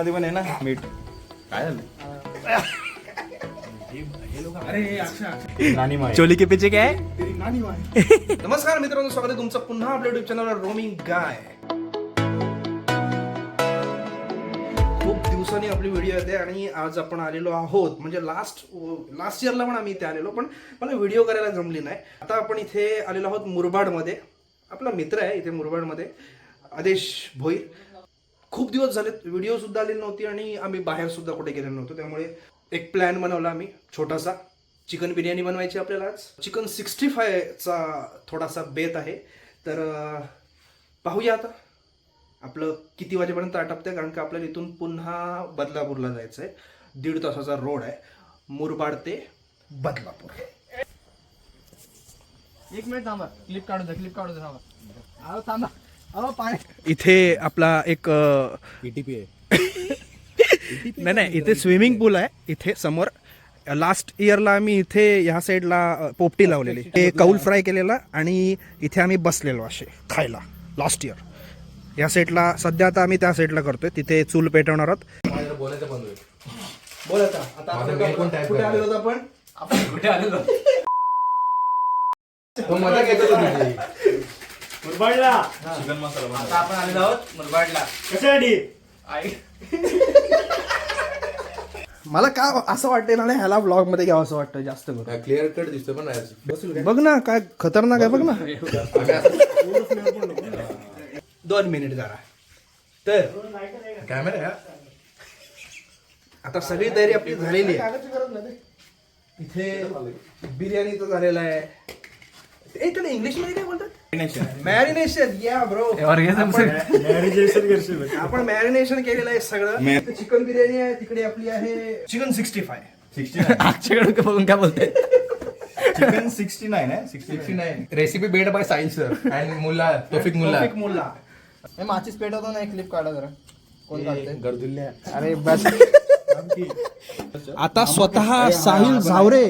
मध्ये पण आहे ना मीठ. काय झालं? चोली के पीछे क्या? है नमस्कार मित्रांनो स्वागत आहे तुमचं पुन्हा आपल्या युट्यूब चॅनलवर रोमिंग गाय खूप दिवसांनी आपली व्हिडिओ येते आणि आज आपण आलेलो आहोत. म्हणजे लास्ट लास्ट इयरला पण आम्ही इथे आलेलो पण मला व्हिडिओ करायला जमली नाही. आता आपण इथे आलेलो आहोत मुरबाडमध्ये. आपला मित्र आहे इथे मुरबाडमध्ये आदेश भोईर. खूप दिवस झालेत. व्हिडिओ सुद्धा आलेली नव्हती आणि आम्ही बाहेर सुद्धा कुठे गेलेलो नव्हतो. त्यामुळे एक प्लॅन बनवला आम्ही छोटासा. चिकन बिर्याणी बनवायची आपल्याला आज. चिकन सिक्स्टी फायचा थोडासा बेत आहे. तर पाहूया आता. आपलं किती वाजेपर्यंत आटपतंय कारण का आपल्याला इथून पुन्हा बदलापूरला जायचं आहे दीड तासाचा रोड आहे. मुरबाड ते बदलापूर. एक मिनिट थांबा. क्लिप काढू द्या क्लिप काढू द्या थांबा. थांबा. इथे आपला एक पीटीपी आहे. नाही नाही इथे स्विमिंग पूल आहे. इथे समोर लास्ट इयरला आम्ही इथे ह्या साईडला पोपटी लावलेली. ते कौल फ्राय केलेला आणि इथे आम्ही बसलेलो असे खायला लास्ट इयर या साईडला सध्या आता आम्ही त्या साईडला करतोय. तिथे चूल पेटवणार आहोत. बोलायचं बंद होईल. बोल आता. कुठे. आलेलो आपण? आपण कुठे आलेलो? तो मजा घेतो तुझी मुरबाडला. चिकन मसाला. आता आपण आलेलो आहोत मुरबाडला. कशासाठी आई. मला का असं वाटतंय ना ह्याला ब्लॉगमध्ये घ्यावं असं वाटतं जास्त करून. काय क्लिअर कट दिसतो पण नाही बसून काय बघ ना काय खतरनाक आहे बघ ना. दोन मिनिट जरा. तर कॅमेरा आहे आता सगळी तयारी आपली झालेली आहे. इथे बिर्याणीचं झालेलं आहे. ए त्याला इंग्लिशमध्ये काय बोलतात मॅरिनेशन या ब्रो मॅरेजेशन करशील आपण मॅरिनेशन केलेलं आहे सगळं चिकन बिर्याणी आहे तिकडे आपली आहे चिकन सिक्स्टी फाय आजच्याकडे बघून काय बोलते चिकन सिक्स्टी नाईन आहे sixty nine recipe bed by Sahil sir and Mulla Tofik Mulla Mulla हे माचीस पेटवतो ना एक क्लिप काढा जरा कोण काढते गर्दुल्ल्या अरे बस आता स्वतः साहिल झावरे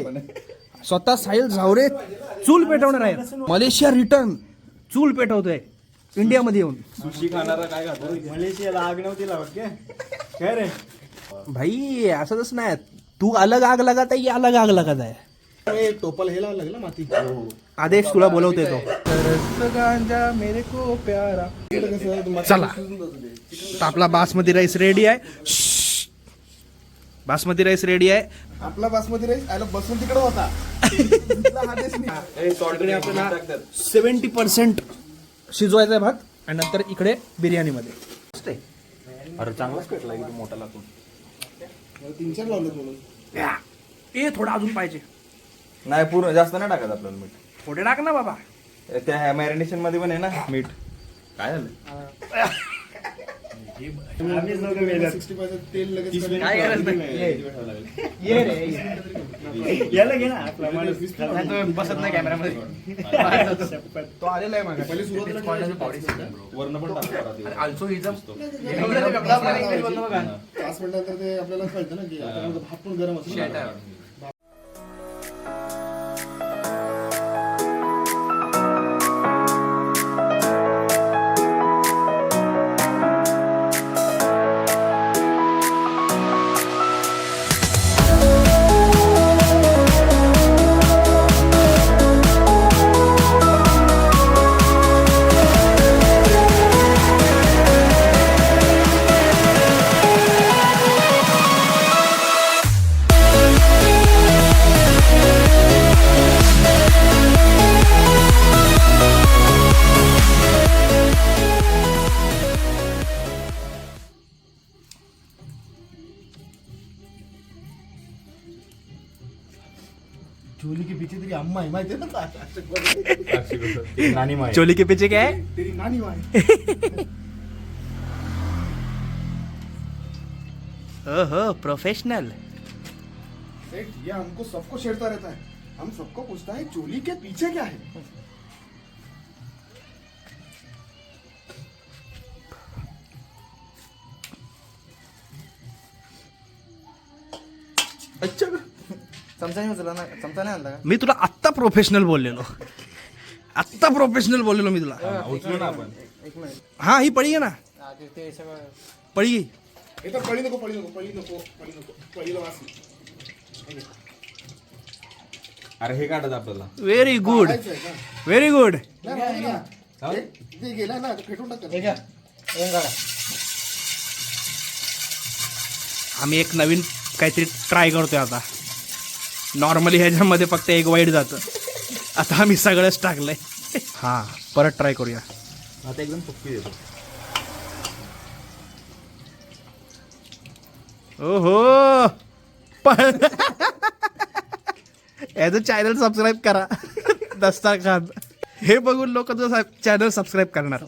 स्वतः साहिल झावरे चूल पेटवणार आहे मलेशिया रिटर्न चूल पेटवतोय. इंडियामध्ये येऊन. सुशी खाणारा काय खातो? मलेशियाला आग नव्हती लावत काय? रे? भाई असं तसं नाही. तू अलग आग लगात आहे अलग आग लगात आहे. टोपल हे लावलं लागलं माती. आदेश तुला बोलवतोय तो. गांजा मेरे को प्यारा चला आपला बासमती राईस रेडी आहे. बासमती राईस रेडी आहे. आपला बासमती राईस आयला बसून तिकडे होता. ऑलरेडी आपल्याला सेव्हन्टी पर्सेंट शिजवायचा आहे भात आणि नंतर इकडे बिर्याणीमध्ये. मस्त आहे. अरे चांगलाच पेटला की मोठा लागून. तीन चार लावलं म्हणून. या. ए थोडा अजून पाहिजे. नाही पूर्ण जास्त नाही टाकत आपल्याला मीठ. थोडे टाक ना बाबा. त्या मॅरिनेशनमध्ये पण आहे ना मीठ. काय झालं? आम्हीच नव्हतं मेल्यात. 65 तेल लगेच काय गरज ये रे याला घे ना आपला माणूस नाही तो बसत नाही कॅमेरामध्ये तो आलेला आहे माझ्या पहिले सुरुवातीला वर्ण पण टाकतो ऑल्सो इज पाच मिनिटानंतर ते आपल्याला कळतं ना की आता भात पण गरम असतो ना. माहिती ना नानी माय चोली के पीछे क्या है? तेरी नानी माय ओहो प्रोफेशनल सेठ ये हमको सबको छेड़ता रहता है. हम सबको पूछता है चोली के पीछे क्या है? अच्छा. चमचा नाही उचलला ना चमचा नाही आणला का? मी तुला आत्ता प्रोफेशनल बोललेलो. आत्ता प्रोफेशनल बोललेलो मी तुला. उचलू ना आपण. एक मिनिट हा ही पळी आहे ना. ते- ते सगळं. पळी. हे तर पळी नको पळी नको पळी नको पळी नको पळीला वास नाही. अरे हे काढत आपल्याला व्हेरी गुड काढायचं आहे का? व्हेरी गुड नाही, नाही, नाही. हे- ते गेला ना ते फेटून टाक आम्ही एक नवीन काहीतरी ट्राय करतोय आता. नॉर्मली ह्याच्यामध्ये फक्त एक वाईट जातं. आता आम्ही सगळंच टाकलंय. हा परत ट्राय करूया. आता एकदम फुक्की देतो ओहो! पण याचं चॅनल सबस्क्राईब करा. दस्तार खान. हे बघून लोक तुझं चॅनल सबस्क्राईब करणार.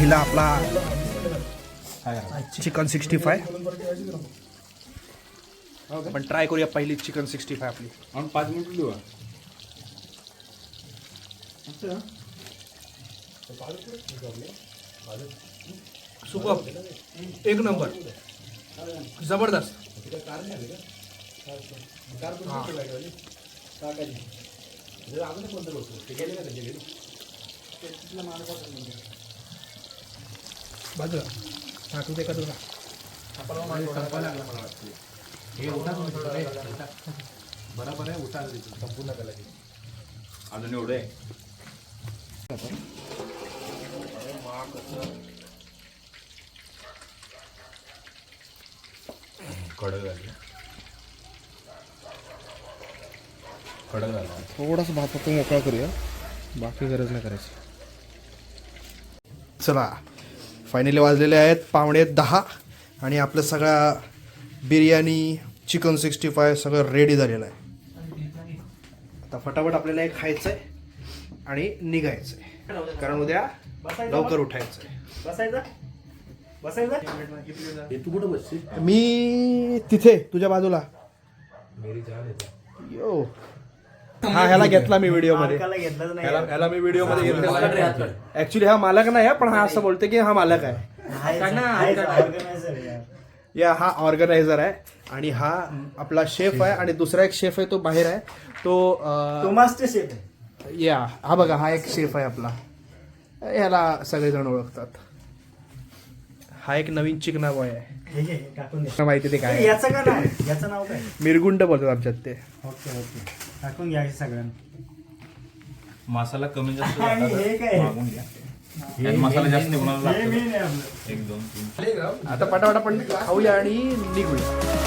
पहिला आपला चिकन सिक्स्टी फाय. आपण ट्राय करूया पहिली चिकन सिक्स्टी फाय आपली. आणि पाच मिनिट देऊ सुपर एक नंबर. जबरदस्त. बाजूला. हा तू ते का तुला बरोबर आहे उठा संपूर्ण त्याला अजून एवढं? आहे कडक झाली. कडक झाला. थोडासा भात फक्त मोकळा करूया. बाकी गरज नाही करायची. चला. फायनली वाजलेले आहेत पावणे दहा आणि आपलं सगळा बिर्याणी चिकन सिक्स्टी फाय सगळं रेडी झालेलं आहे. आता फटाफट आपल्याला हे खायचं आहे आणि निघायचं आहे कारण उद्या लवकर उठायचं आहे तू कुठं बसशील? मी तिथे तुझ्या बाजूला. मेरी जान येते यो. हा ह्याला घेतला मी व्हिडिओमध्ये. ह्याला ह्याला मी व्हिडिओमध्ये घेतला ऍक्च्युली हा मालक नाही आहे, पण हा असं बोलतो की हा मालक आहे. या हा ऑर्गनायझर आहे आणि हा आपला शेफ आहे आणि दुसरा एक शेफ आहे तो बाहेर आहे. तो अं, या हा बघा हा एक शेफ आहे आपला. ह्याला सगळेजण ओळखतात. हा एक नवीन चिकना बॉय आहे. माहिती ते काय याचं का नाही याचं नाव काय? मिरगुंड बोलतात आमच्यात ते. Okay okay. टाकून घ्या सगळ्यांना. मसाला कमी जास्त आणि हे काय? मागून घ्या. आणि मसाला जास्त कोणाला हे लागतो. मेन आहे आपलं. एक दोन तीन. आता पटापट आपण खाऊया आणि निघूया.